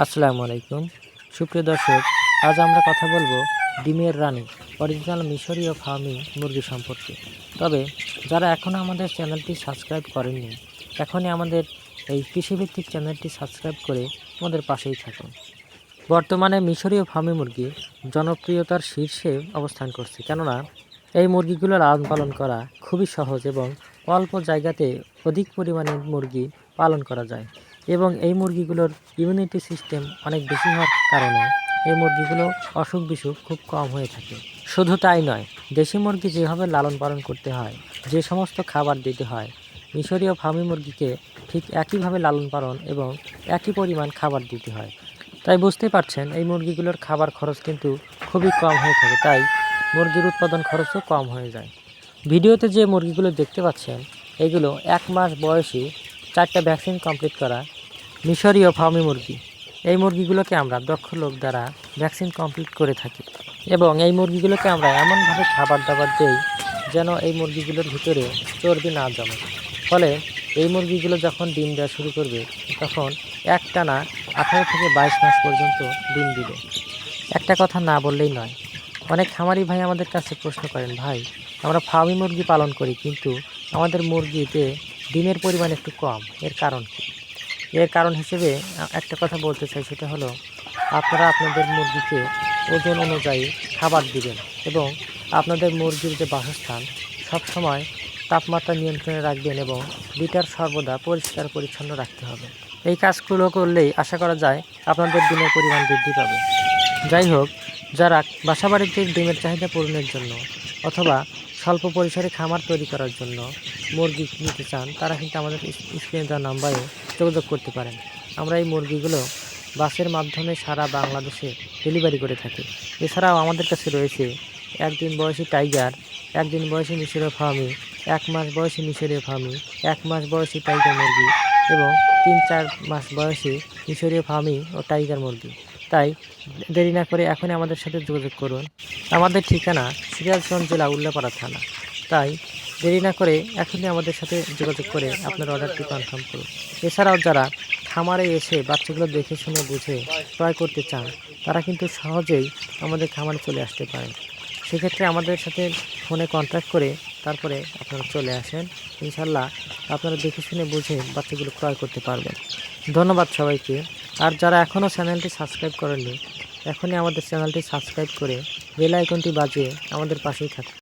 আসসালামু আলাইকুম। সুপ্রিয় দর্শক, আজ আমরা কথা বলব ডিমের রানী অরিজিনাল মিশরীয় ফার্মি মুরগি সম্পর্কে। তবে যারা এখনও আমাদের চ্যানেলটি সাবস্ক্রাইব করেননি, এখনই আমাদের এই কৃষিভিত্তিক চ্যানেলটি সাবস্ক্রাইব করে আমাদের পাশেই থাকুন। বর্তমানে মিশরীয় ফার্মি মুরগি জনপ্রিয়তার শীর্ষে অবস্থান করছে, কেননা এই মুরগিগুলো লালন পালন করা খুবই সহজ এবং অল্প জায়গাতে অধিক পরিমাণে মুরগি পালন করা যায়। এবং এই মুরগিগুলোর ইমিউনিটি সিস্টেম অনেক বেশি হওয়ার কারণে এই মুরগিগুলো অসুখ বিসুখ খুব কম হয়ে থাকে। শুধু তাই নয়, দেশি মুরগি যেভাবে লালন পালন করতে হয়, যে সমস্ত খাবার দিতে হয়, মিশরীয় ফার্মি মুরগিকে ঠিক একইভাবে লালন পালন এবং একই পরিমাণ খাবার দিতে হয়। তাই বুঝতে পারছেন, এই মুরগিগুলোর খাবার খরচ কিন্তু খুবই কম হয়ে থাকে, তাই মুরগির উৎপাদন খরচও কম হয়ে যায়। ভিডিওতে যে মুরগিগুলো দেখতে পাচ্ছেন, এগুলো এক মাস বয়সী চারটা ভ্যাকসিন কমপ্লিট করা মিশরীয় ফার্মি মুরগি। এই মুরগিগুলোকে আমরা দক্ষ লোক দ্বারা ভ্যাকসিন কমপ্লিট করে থাকি এবং এই মুরগিগুলোকে আমরা এমনভাবে খাবার দাবার দেই যেন এই মুরগিগুলোর ভিতরে চর্বি না জমে। ফলে এই মুরগিগুলো যখন ডিম দেওয়া শুরু করবে, তখন একটানা আঠারো থেকে বাইশ মাস পর্যন্ত ডিম দিবে। একটা কথা না বললেই নয়, অনেক খামারি ভাই আমাদের কাছে প্রশ্ন করেন, ভাই, আমরা ফার্মি মুরগি পালন করি, কিন্তু আমাদের মুরগিতে ডিমের পরিমাণ একটু কম, এর কারণ কি? এর কারণ হিসেবে একটা কথা বলতে চাই, সেটা হলো আপনারা আপনাদের মুরগিকে ওজন অনুযায়ী খাবার দিবেন এবং আপনাদের মুরগির যে বাসস্থান, সবসময় তাপমাত্রা নিয়ন্ত্রণে রাখবেন এবং লিটার সর্বদা পরিষ্কার পরিচ্ছন্ন রাখতে হবে। এই কাজগুলো করলেই আশা করা যায় আপনাদের ডিমের পরিমাণ বৃদ্ধি পাবে। যাই হোক, যারা বাসাবাড়িতে ডিমের চাহিদা পূরণের জন্য অথবা স্বল্প পরিসরে খামার তৈরি করার জন্য মুরগি নিতে চান, তারা কিন্তু আমাদের স্ক্রিনে দেওয়া নাম্বারে যোগাযোগ করতে পারেন। আমরা এই মুরগিগুলো বাসের মাধ্যমে সারা বাংলাদেশে ডেলিভারি করে থাকি। এছাড়াও আমাদের কাছে রয়েছে একদিন বয়সী টাইগার, একদিন বয়সী মিশরীয় ফার্মি, এক মাস বয়সী মিশরীয় ফার্মি, এক মাস বয়সী টাইগার মুরগি এবং তিন চার মাস বয়সী মিশরীয় ফার্মি ও টাইগার মুরগি। তাই দেরি না করে এখনই আমাদের সাথে যোগাযোগ করুন। আমাদের ঠিকানা সিরাজগঞ্জ জেলা উল্লাপাড়া থানা। তাই দেরি না করে এখনই আমাদের সাথে যোগাযোগ করে আপনার অর্ডারটি কনফার্ম করুন। এছাড়াও যারা খামারে এসে বাচ্চাগুলো দেখে শুনে বুঝে ক্রয় করতে চান, তারা কিন্তু সহজেই আমাদের খামারে চলে আসতে পারেন। সেক্ষেত্রে আমাদের সাথে ফোনে কন্ট্যাক্ট করে তারপরে আপনারা চলে আসেন। ইনশাল্লাহ আপনারা দেখে শুনে বুঝে বাচ্চাগুলো ক্রয় করতে পারবেন। ধন্যবাদ সবাইকে। আর যারা এখনও চ্যানেলটি সাবস্ক্রাইব করেননি, এখনই আমাদের চ্যানেলটি সাবস্ক্রাইব করে বেল আইকনটি বাজিয়ে আমাদের পাশেই থাকুন।